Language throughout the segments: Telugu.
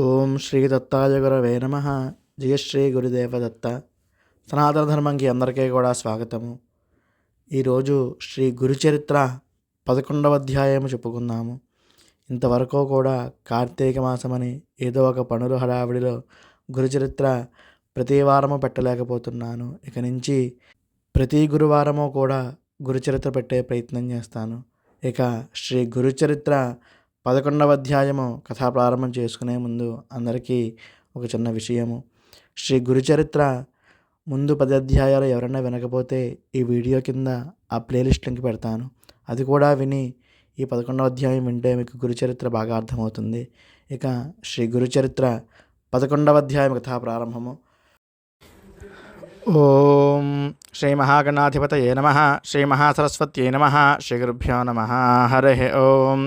ఓం శ్రీ దత్తాయ గురవే నమ. జయశ్రీ గురుదేవ దత్త సనాతన ధర్మంకి అందరికీ కూడా స్వాగతము. ఈరోజు శ్రీ గురుచరిత్ర పదకొండవ అధ్యాయము చెప్పుకుందాము. ఇంతవరకు కూడా కార్తీక మాసమని ఏదో ఒక పనులు హడావిడిలో గురుచరిత్ర ప్రతి వారము పెట్టలేకపోతున్నాను. ఇక నుంచి ప్రతి గురువారము కూడా గురుచరిత్ర పెట్టే ప్రయత్నం చేస్తాను. ఇక శ్రీ గురుచరిత్ర పదకొండవ అధ్యాయము కథా ప్రారంభం చేసుకునే ముందు అందరికీ ఒక చిన్న విషయము. శ్రీ గురుచరిత్ర ముందు పది అధ్యాయాలు ఎవరైనా వినకపోతే ఈ వీడియో కింద ఆ ప్లేలిస్ట్ లింక్ పెడతాను. అది కూడా విని ఈ పదకొండవ అధ్యాయం వింటే మీకు గురుచరిత్ర బాగా అర్థమవుతుంది. ఇక శ్రీ గురుచరిత్ర పదకొండవ అధ్యాయం కథా ప్రారంభము ఓం శ్రీ మహాగణాధిపతయే నమ శ్రీ మహాసరస్వత్యై నమ శ్రీ గురుభ్యో నమ హరి ఓం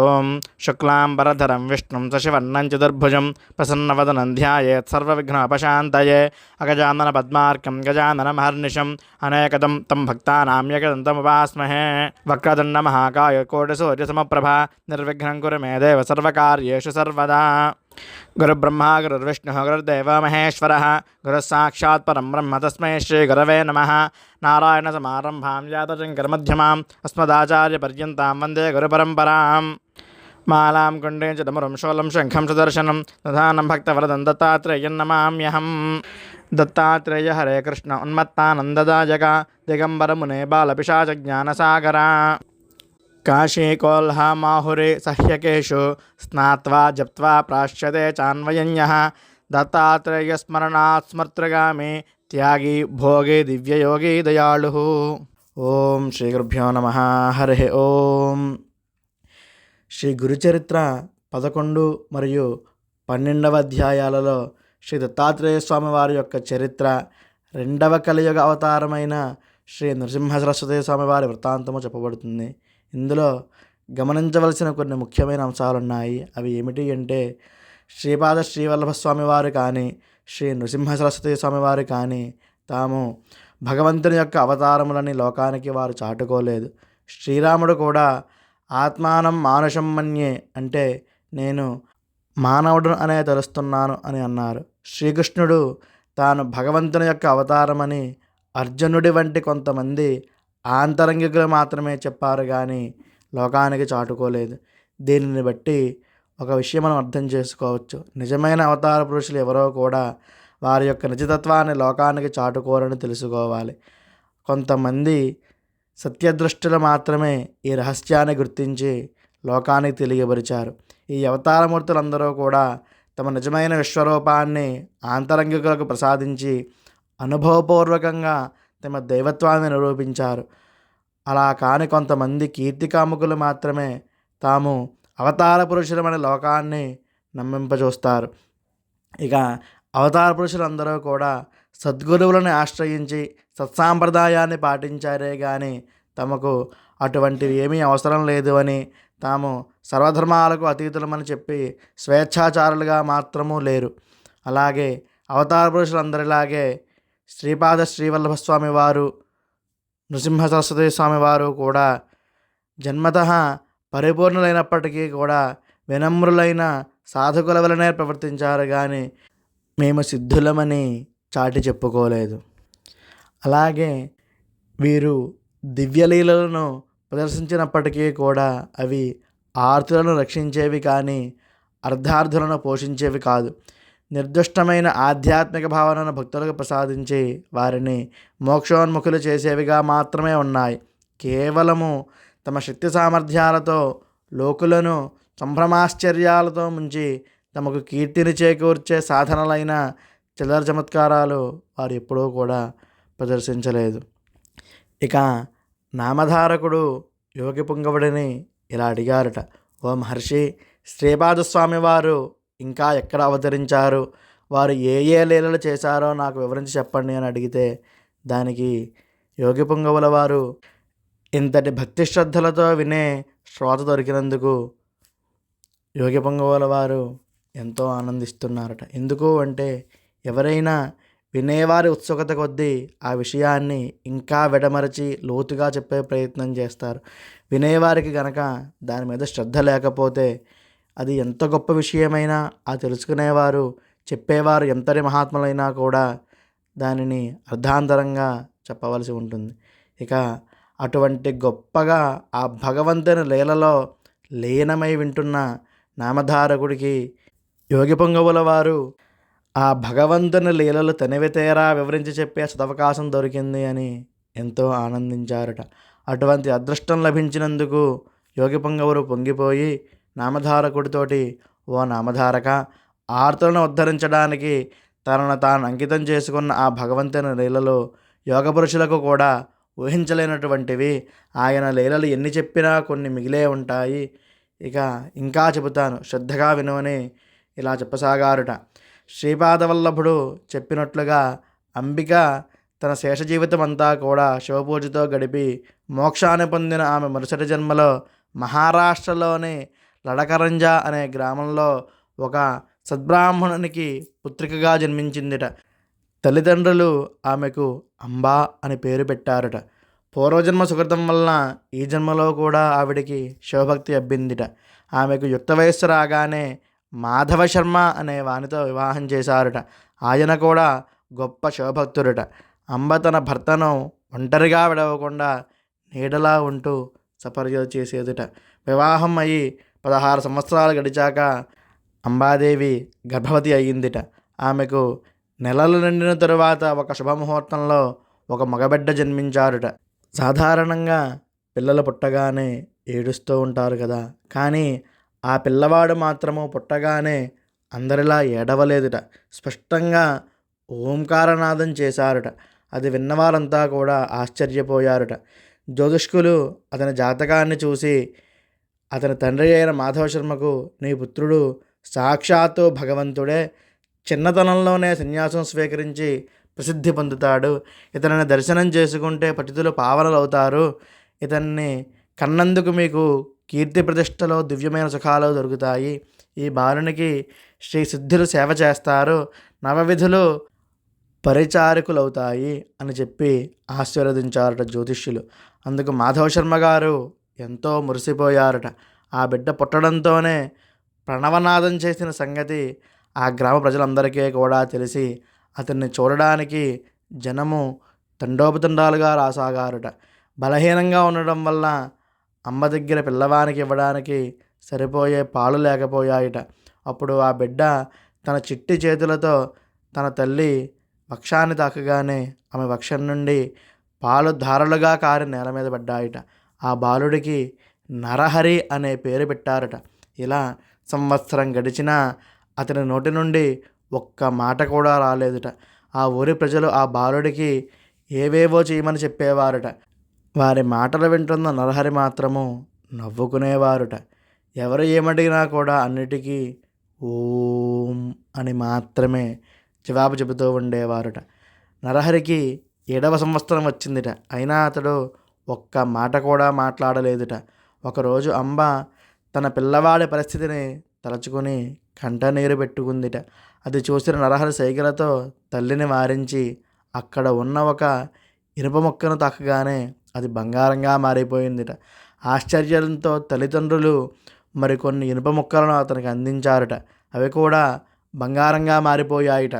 ఓం శుక్లాంబరధరం విష్ణుం శశివర్ణం చతుర్భుజం ప్రసన్నవదనం ధ్యాయేత్ సర్వవిఘ్నోపశాంతయే అగజానన పద్మార్కం గజానన మహర్నిశం అనేకదం తం భక్తానాం యకదంతముపాస్మహే వక్రదండ మహాకాయ కోటిసూర్యసమప్రభ నిర్విఘ్నం కురు మే దేవ సర్వకార్యేషు సర్వదా గురుబ్రహ్మ గురుర్విష్ణు గురుర్దేవ మహేశ్వర గురుస్సాక్షాత్ పరం బ్రహ్మ తస్మై శ్రీ గురవే నమ నారాయణ సమారంభాం జాతశంకరమధ్యమాం అస్మదాచార్యపర్యంతం వందే గురుపరంపరాం మాలాం కుండే చ డమరుం శంఖం సుదర్శనం దధానం భక్తవరదం దత్తాత్రేయం నమామ్యహం దత్తాత్రేయ హరే కృష్ణ ఉన్మత్తానందదాయక దిగంబరమునే బాలపిశాచ జ్ఞానసాగరా కాశీ కాశీకోల్హామాహురే సహ్యకేషు స్నాత్వా జప్త్వా ప్రాశ్యతే చాన్వయన్య దత్తాత్రేయస్మరణాత్ స్మర్తృగామి త్యాగి భోగి దివ్యయోగి దయాళు ఓం శ్రీ గురుభ్యో నమ హరి ఓం శ్రీ గురుచరిత్ర పదకొండు మరియు పన్నెండవ అధ్యాయాలలో శ్రీ దత్తాత్రేయ స్వామి వారి యొక్క చరిత్ర రెండవ కలియుగ అవతారమైన శ్రీ నృసింహ సరస్వతి స్వామి వారి వృత్తాంతము చెప్పబడుతుంది. ఇందులో గమనించవలసిన కొన్ని ముఖ్యమైన అంశాలు ఉన్నాయి అవి ఏమిటి అంటే శ్రీపాద శ్రీవల్లభ స్వామి వారు కానీ శ్రీ నృసింహ సరస్వతి స్వామి వారు కానీ తాము భగవంతుని యొక్క అవతారములని లోకానికి వారు చాటుకోలేదు. శ్రీరాముడు కూడా ఆత్మానం మానుషం మన్యే అంటే నేను మానవుడు అనే తెలుస్తున్నాను అని అన్నారు. శ్రీకృష్ణుడు తాను భగవంతుని యొక్క అవతారమని అర్జునుడి వంటి కొంతమంది ఆంతరంగికులు మాత్రమే చెప్పారు కానీ లోకానికి చాటుకోలేదు. దీనిని బట్టి ఒక విషయం మనం అర్థం చేసుకోవచ్చు. నిజమైన అవతార పురుషులు ఎవరో కూడా వారి యొక్క నిజతత్వాన్ని లోకానికి చాటుకోరని తెలుసుకోవాలి. కొంతమంది సత్యదృష్టులు మాత్రమే ఈ రహస్యాన్ని గుర్తించి లోకానికి తెలియపరిచారు. ఈ అవతారమూర్తులందరూ కూడా తమ నిజమైన విశ్వరూపాన్ని ఆంతరంగికులకు ప్రసాదించి అనుభవపూర్వకంగా తమ దైవత్వాన్ని నిరూపించారు. అలా కాని కొంతమంది కీర్తికాముకులు మాత్రమే తాము అవతార పురుషులమనే లోకాన్ని నమ్మింపజూస్తారు. ఇక అవతార పురుషులందరూ కూడా సద్గురువులను ఆశ్రయించి సత్సాంప్రదాయాన్ని పాటించారే కానీ తమకు అటువంటివి ఏమీ అవసరం లేదు అని తాము సర్వధర్మాలకు అతీతులమని చెప్పి స్వేచ్ఛాచారులుగా మాత్రము లేరు. అలాగే అవతార పురుషులందరిలాగే శ్రీపాద శ్రీవల్లభ స్వామి వారు నృసింహ సరస్వతి స్వామి వారు కూడా జన్మత పరిపూర్ణులైనప్పటికీ కూడా వినమ్రులైన సాధకుల వలనే ప్రవర్తించారు కానీ మేము సిద్ధులమని చాటి చెప్పుకోలేదు. అలాగే వీరు దివ్యలీలలను ప్రదర్శించినప్పటికీ కూడా అవి ఆర్తులను రక్షించేవి కానీ అర్ధార్థులను పోషించేవి కాదు. నిర్దిష్టమైన ఆధ్యాత్మిక భావనను భక్తులకు ప్రసాదించి వారిని మోక్షోన్ముఖులు చేసేవిగా మాత్రమే ఉన్నాయి. కేవలము తమ శక్తి సామర్థ్యాలతో లోకులను సంభ్రమాశ్చర్యాలతో ముంచి తమకు కీర్తిని చేకూర్చే సాధనలైన చిల్లర చమత్కారాలు వారు ఎప్పుడూ కూడా ప్రదర్శించలేదు. ఇక నామధారకుడు యోగి పుంగవుడిని ఇలా అడిగారట ఓ మహర్షి శ్రీపాదస్వామి వారు ఇంకా ఎక్కడ అవతరించారు? వారు ఏ ఏ లీలలు చేశారో నాకు వివరించి చెప్పండి అని అడిగితే దానికి యోగి పొంగవుల వారు ఇంతటి భక్తి శ్రద్ధలతో వినే శ్రోత దొరికినందుకు యోగి పొంగవుల వారు ఎంతో ఆనందిస్తున్నారట. ఎందుకు అంటే ఎవరైనా వినేవారి ఉత్సుకత కొద్దీ ఆ విషయాన్ని ఇంకా విడమరచి లోతుగా చెప్పే ప్రయత్నం చేస్తారు. వినేవారికి గనక దాని మీద శ్రద్ధ లేకపోతే అది ఎంత గొప్ప విషయమైనా ఆ తెలుసుకునేవారు చెప్పేవారు ఎంతటి మహాత్ములైనా కూడా దానిని అర్ధాంతరంగా చెప్పవలసి ఉంటుంది. ఇక అటువంటి గొప్పగా ఆ భగవంతుని లీలలో లీనమై వింటున్న నామధారకుడికి యోగి పొంగవుల వారు ఆ భగవంతుని లీలలు తనివితేరా వివరించి చెప్పే సదవకాశం దొరికింది అని ఎంతో ఆనందించారట. అటువంటి అదృష్టం లభించినందుకు యోగి పొంగవులు పొంగిపోయి నామధారకుడితోటి ఓ నామధారక ఆర్తులను ఉద్ధరించడానికి తనను తాను అంకితం చేసుకున్న ఆ భగవంతుని లీలలో యోగ పురుషులకు కూడా ఊహించలేనటువంటివి. ఆయన లీలలు ఎన్ని చెప్పినా కొన్ని మిగిలే ఉంటాయి. ఇక ఇంకా చెబుతాను. శ్రద్ధగా వినువని ఇలా చెప్పసాగారుట. శ్రీపాదవల్లభుడు చెప్పినట్లుగా అంబిక తన శేష జీవితం అంతా కూడా శివపూజతో గడిపి మోక్షాన్ని పొందిన ఆమె మరుసటి జన్మలో మహారాష్ట్రలోని లడకరంజ అనే గ్రామంలో ఒక సద్బ్రాహ్మణునికి పుత్రికగా జన్మించిందిట. తల్లిదండ్రులు ఆమెకు అంబా అని పేరు పెట్టారట. పూర్వజన్మ సుకృతం వలన ఈ జన్మలో కూడా ఆవిడికి శివభక్తి అబ్బిందిట ఆమెకు యుక్త వయస్సు రాగానే మాధవ శర్మ అనే వానితో వివాహం చేశారట. ఆయన కూడా గొప్ప శివభక్తుడట. అంబ తన భర్తను ఒంటరిగా విడవకుండా నీడలా ఉంటూ సపర్యలు చేసేదిట. వివాహం అయ్యి పదహారు సంవత్సరాలు గడిచాక అంబాదేవి గర్భవతి అయ్యిందిట. ఆమెకు నెలలు నిండిన తరువాత ఒక శుభముహూర్తంలో ఒక మగబిడ్డ జన్మించారుట. సాధారణంగా పిల్లలు పుట్టగానే ఏడుస్తూ ఉంటారు కదా. కానీ ఆ పిల్లవాడు మాత్రము పుట్టగానే అందరిలా ఏడవలేదుట. స్పష్టంగా ఓంకారనాదం చేశారుట. అది విన్నవారంతా కూడా ఆశ్చర్యపోయారుట. జ్యోతిష్కులు అతని జాతకాన్ని చూసి అతని తండ్రి అయిన మాధవ శర్మకు నీ పుత్రుడు సాక్షాత్తు భగవంతుడే. చిన్నతనంలోనే సన్యాసం స్వీకరించి ప్రసిద్ధి పొందుతాడు. ఇతనిని దర్శనం చేసుకుంటే పతితులు పావనలు అవుతారు ఇతన్ని కన్నందుకు మీకు కీర్తి ప్రతిష్టలో దివ్యమైన సుఖాలు దొరుకుతాయి. ఈ బాలునికి శ్రీ సిద్ధులు సేవ చేస్తారు. నవవిధులు పరిచారకులవుతాయి అని చెప్పి ఆశీర్వదించారట జ్యోతిష్యులు. అందుకు మాధవ శర్మ గారు ఎంతో మురిసిపోయారట. ఆ బిడ్డ పుట్టడంతోనే ప్రణవనాదం చేసిన సంగతి ఆ గ్రామ ప్రజలందరికీ కూడా తెలిసి అతన్ని చూడడానికి జనము తండోపతండాలుగా రాసాగారట. బలహీనంగా ఉండడం వల్ల అమ్మ దగ్గర పిల్లవానికి ఇవ్వడానికి సరిపోయే పాలు లేకపోయాయిట. అప్పుడు ఆ బిడ్డ తన చిట్టి చేతులతో తన తల్లి వక్షాన్ని తాకగానే ఆమె వక్షం నుండి పాలు ధారలుగా కారి నేల మీద పడ్డాయిట. ఆ బాలుడికి నరహరి అనే పేరు పెట్టారట. ఇలా సంవత్సరం గడిచినా అతని నోటి నుండి ఒక్క మాట కూడా రాలేదుట. ఆ ఊరి ప్రజలు ఆ బాలుడికి ఏవేవో చేయమని చెప్పేవారట. వారి మాటలు వింటున్న నరహరి మాత్రము నవ్వుకునేవారుట. ఎవరు ఏమడిగినా కూడా అన్నిటికీ ఓం అని మాత్రమే జవాబు చెబుతూ ఉండేవారుట. నరహరికి ఏడవ సంవత్సరం వచ్చిందిట. అయినా అతడు ఒక్క మాట కూడా మాట్లాడలేదుట. ఒకరోజు అంబ తన పిల్లవాడి పరిస్థితిని తలుచుకొని కంటనీరు పెట్టుకుందిట. అది చూసిన నరహరి సైకిలతో తల్లిని వారించి అక్కడ ఉన్న ఒక ఇనుప మొక్కను తాకగానే అది బంగారంగా మారిపోయిందిట. ఆశ్చర్యంతో తల్లిదండ్రులు మరికొన్ని ఇనుప ముక్కలను అతనికి అందించారట. అవి కూడా బంగారంగా మారిపోయాయిట.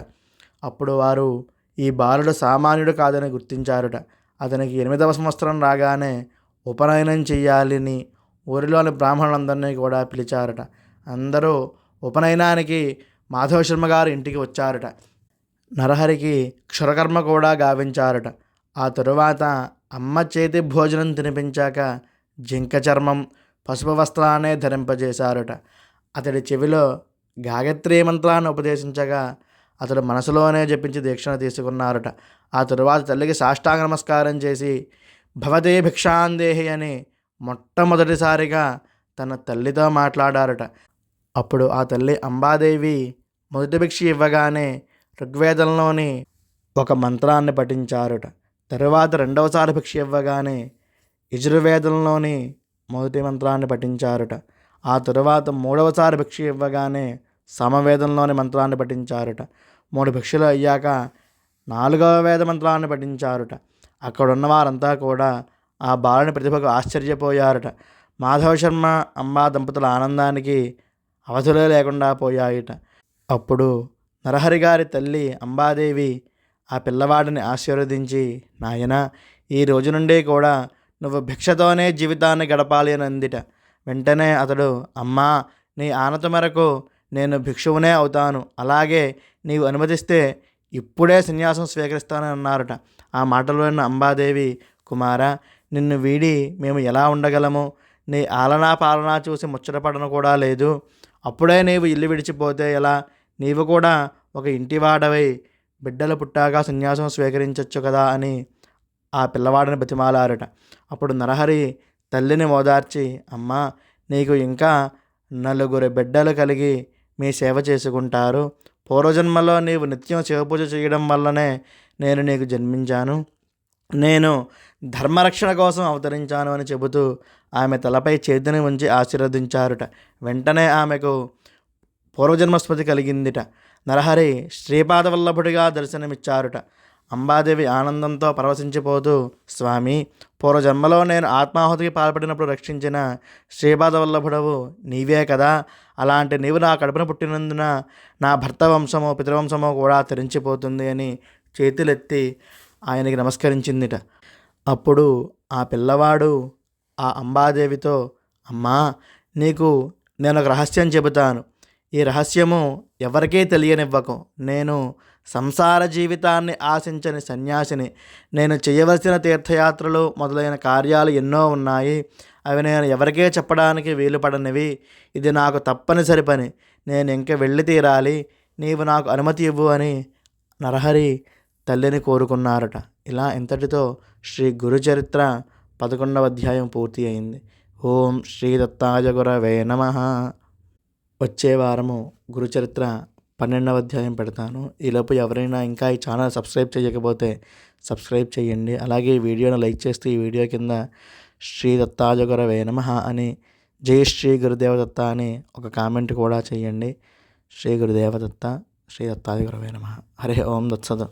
అప్పుడు వారు ఈ బాలుడు సామాన్యుడు కాదని గుర్తించారుట. అతనికి ఎనిమిదవ సంవత్సరం రాగానే ఉపనయనం చెయ్యాలని ఊరిలోని బ్రాహ్మణులందరినీ కూడా పిలిచారట. అందరూ ఉపనయనానికి మాధవశర్మ గారు ఇంటికి వచ్చారట. నరహరికి క్షురకర్మ కూడా గావించారట. ఆ తరువాత అమ్మ చేతి భోజనం తినిపించాక జింక చర్మం పసుపు వస్త్రాన్నే ధరింపజేశారట. అతడి చెవిలో గాయత్రీ మంత్రాన్ని ఉపదేశించగా అతడు మనసులోనే జపించి దీక్షను తీసుకున్నారట. ఆ తరువాత తల్లికి సాష్టాంగ నమస్కారం చేసి భవదే భిక్షాందేహి అని మొట్టమొదటిసారిగా తన తల్లితో మాట్లాడారట. అప్పుడు ఆ తల్లి అంబాదేవి మొదటి భిక్ష ఇవ్వగానే ఋగ్వేదంలోని ఒక మంత్రాన్ని పఠించారుట. తరువాత రెండవసారి భిక్ష ఇవ్వగానే యజుర్వేదంలోని మొదటి మంత్రాన్ని పఠించారుట. ఆ తరువాత మూడవసారి భిక్ష ఇవ్వగానే సమవేదంలోని మంత్రాన్ని పఠించారుట. మూడు భిక్షలు అయ్యాక నాలుగవ వేద మంత్రాన్ని పఠించారుట. అక్కడున్న వారంతా కూడా ఆ బాలుని ప్రతిభకు ఆశ్చర్యపోయారట. మాధవ శర్మ అంబా దంపతుల ఆనందానికి అవధులే లేకుండా పోయాయిట. అప్పుడు నరహరి గారి తల్లి అంబాదేవి ఆ పిల్లవాడిని ఆశీర్వదించి నాయన ఈ రోజు నుండి కూడా నువ్వు భిక్షతోనే జీవితాన్ని గడపాలి అని అందిట. వెంటనే అతడు అమ్మా నీ ఆనత మేరకు నేను భిక్షువునే అవుతాను. అలాగే నీవు అనుమతిస్తే ఇప్పుడే సన్యాసం స్వీకరిస్తానని అన్నారట ఆ మాటలు విన్న అంబాదేవి కుమార నిన్ను వీడి మేము ఎలా ఉండగలము? నీ ఆలనా పాలనా చూసి ముచ్చటపడను కూడా లేదు. అప్పుడే నీవు ఇల్లు విడిచిపోతే ఎలా? నీవు కూడా ఒక ఇంటివాడవై బిడ్డలు పుట్టాక సన్యాసం స్వీకరించవచ్చు కదా అని ఆ పిల్లవాడిని బతిమాలారట. అప్పుడు నరహరి తల్లిని ఓదార్చి అమ్మా నీకు ఇంకా నలుగురు బిడ్డలు కలిగి మీ సేవ చేసుకుంటారు. పూర్వజన్మలో నీవు నిత్యం శివపూజ చేయడం వల్లనే నేను నీకు జన్మించాను. నేను ధర్మరక్షణ కోసం అవతరించాను అని చెబుతూ ఆమె తలపై చేతిని ఉంచి ఆశీర్వదించారుట. వెంటనే ఆమెకు పూర్వజన్మ స్మృతి కలిగిందిట. నరహరి శ్రీపాద వల్లభుడిగా దర్శనమిచ్చారుట. అంబాదేవి ఆనందంతో పరవశించిపోతూ స్వామి పూర్వజన్మలో నేను ఆత్మాహుతికి పాల్పడినప్పుడు రక్షించిన శ్రీపాదవల్లభుడవు నీవే కదా. అలాంటి నీవు నా కడుపున పుట్టినందున నా భర్త వంశమో పితృవంశమో కూడా తెరించిపోతుంది అని చేతులెత్తి ఆయనకి నమస్కరించిందిట. అప్పుడు ఆ పిల్లవాడు ఆ అంబాదేవితో అమ్మా నీకు నేను ఒక రహస్యం చెబుతాను. ఈ రహస్యము ఎవరికీ తెలియనివ్వకు. నేను సంసార జీవితాన్ని ఆశించని సన్యాసిని. నేను చేయవలసిన తీర్థయాత్రలు మొదలైన కార్యాలు ఎన్నో ఉన్నాయి. అవి నేను ఎవరికే చెప్పడానికి వీలుపడనివి ఇది నాకు తప్పనిసరి పని. నేను ఇంక వెళ్ళి తీరాలి. నీవు నాకు అనుమతి ఇవ్వు అని నరహరి తల్లిని కోరుకున్నారట. ఇలా ఇంతటితో శ్రీ గురుచరిత్ర పదకొండవ అధ్యాయం పూర్తి అయింది. ఓం శ్రీ దత్తాయ గురవే నమ. వచ్చే వారము గురుచరిత్ర పన్నెండవ అధ్యాయం పెడతాను. ఈలోపు ఎవరైనా ఇంకా ఈ ఛానల్ సబ్స్క్రైబ్ చేయకపోతే సబ్స్క్రైబ్ చేయండి. అలాగే ఈ వీడియోను లైక్ చేస్తే ఈ వీడియో కింద శ్రీ దత్తాయ వే నమ అని జై శ్రీ గురుదేవదత్త అని ఒక కామెంట్ కూడా చేయండి. శ్రీ గురుదేవదత్త శ్రీ దత్తాయ గురవే నమ. హరే ఓం దత్సద